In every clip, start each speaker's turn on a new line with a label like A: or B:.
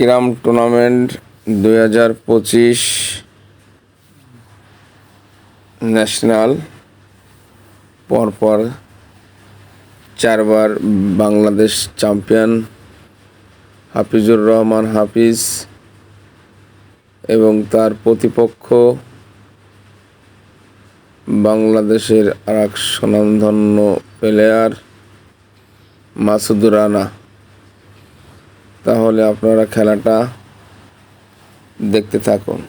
A: ক্রীড়াম tournament দুই হাজার পঁচিশ ন্যাশনাল পরপর চারবার বাংলাদেশ চ্যাম্পিয়ন হাফিজুর রহমান হাফিজ এবং তার প্রতিপক্ষ বাংলাদেশের আর এক স্বনামধন্য প্লেয়ার মাসুদুর রানা। তাহলে আপনারা খেলাটা দেখতে থাকুন।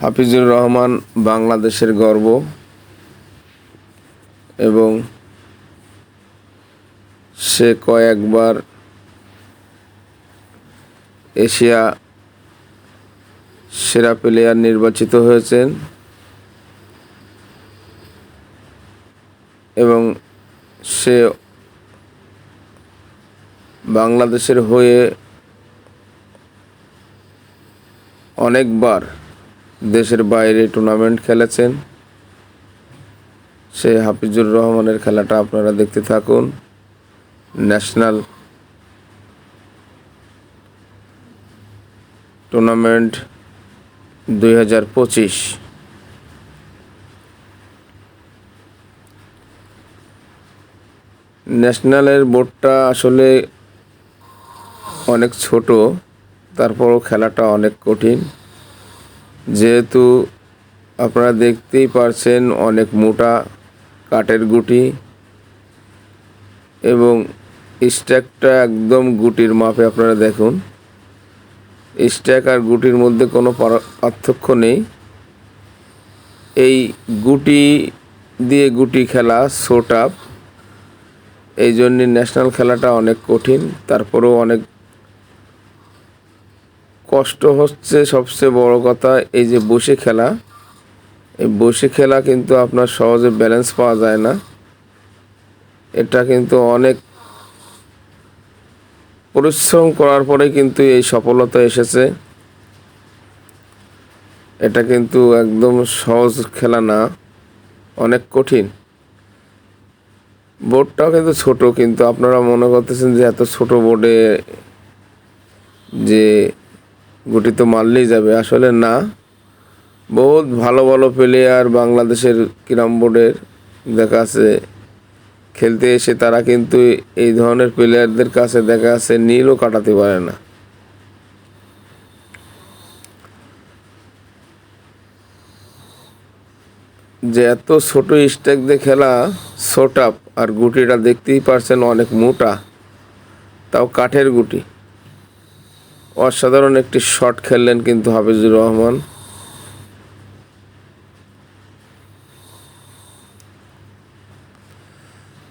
A: হাফিজুর রহমান বাংলাদেশের গর্ব এবং সে কয়েকবার এশিয়া সেরা প্লেয়ার নির্বাচিত হয়েছেন এবং সে বাংলাদেশের হয়ে অনেকবার দেশের বাইরে টুর্নামেন্ট খেলেছেন। সেই হাফিজুর রহমানের খেলাটা আপনারা দেখতে থাকুন। ন্যাশনাল টুর্নামেন্ট দুই হাজার পঁচিশ। ন্যাশনালের বোর্ডটা আসলে অনেক ছোট, তারপরও খেলাটা অনেক কঠিন। যেহেতু আপনারা দেখতেই পারছেন অনেক মোটা কাঠের গুটি এবং স্ট্যাকটা একদম গুটির মাপে আপনারা দেখুন। স্ট্যাক আর গুটির মধ্যে কোনো পারা- পার্থক্য নেই। এই গুটি দিয়ে গুটি খেলা শোট আপ। এই জন্যে ন্যাশনাল খেলাটা অনেক কঠিন, তারপরেও অনেক কষ্ট হচ্ছে সবচেয়ে বড় কথা, এই যে বসে খেলা। এই বসে খেলা কিন্তু আপনার সহজে ব্যালেন্স পাওয়া যায় না। এটা কিন্তু অনেক পরিশ্রম করার পরে কিন্তু এই সফলতা এসেছে। এটা কিন্তু একদম সহজ খেলা না, অনেক কঠিন। বোর্ডটাও কিন্তু ছোট, কিন্তু আপনারা মনে করতেছেন যে এত ছোট বোর্ডে যে গুটি তো মারলেই যাবে। আসলে না। বহুত ভালো ভালো প্লেয়ার বাংলাদেশের ক্রীড়াম বোর্ডের দেখা আছে। খেলতে এসে তারা কিন্তু এই ধরনের প্লেয়ারদের কাছে দেখা আছে, নীলও কাটাতে পারে না। যে এত ছোট স্টেক দিয়ে খেলা শোট আপ আর গুটিটা দেখতেই পারছেন অনেক মোটা। তাও কাঠের গুটি। অসাধারণ একটি শট খেললেন কিন্তু হাফিজুর রহমান।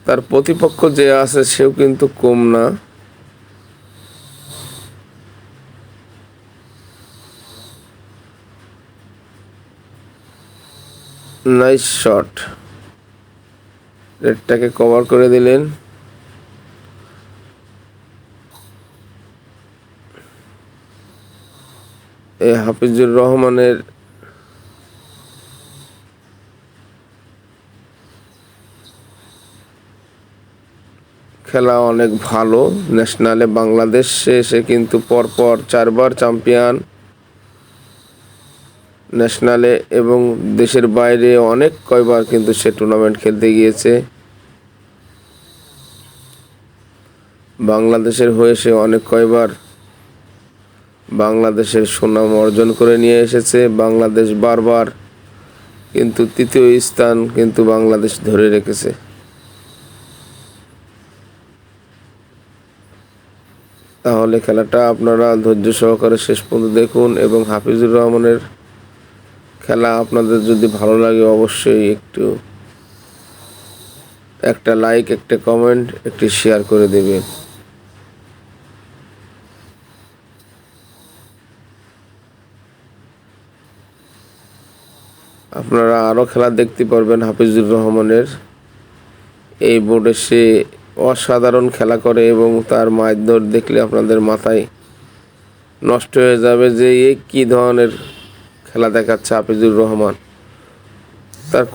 A: তার প্রতিপক্ষ যে আছে সেও কিন্তু কম না। Nice shot. রেডটাকে কভার করে দিলেন। এ হাফিজুর রহমানের খেলা অনেক ভালো। ন্যাশনালে বাংলাদেশে এসে কিন্তু পরপর চারবার চ্যাম্পিয়ন। ন্যাশনালে এবং দেশের বাইরে অনেক কয়বার কিন্তু সে টুর্নামেন্ট খেলতে গিয়েছে। বাংলাদেশের হয়ে সে অনেক কয়বার বাংলাদেশের সুনাম অর্জন করে নিয়ে এসেছে। বাংলাদেশ বারবার কিন্তু তৃতীয় স্থান কিন্তু বাংলাদেশ ধরে রেখেছে। তাহলে খেলাটা আপনারা ধৈর্য সহকারে শেষ পর্যন্ত দেখুন এবং হাফিজুর রহমানের খেলা আপনাদের যদি ভালো লাগে অবশ্যই একটু একটা লাইক একটা কমেন্ট একটি শেয়ার করে দেবেন। আপনারা আরও খেলা দেখতে পারবেন হাফিজুর রহমানের। এই বোর্ডে সে অসাধারণ খেলা করে এবং তার মারধর দেখলে আপনাদের মাথায় নষ্ট হয়ে যাবে যে এ কী ধরনের খেলা দেখাচ্ছে হাফিজুর রহমান। তার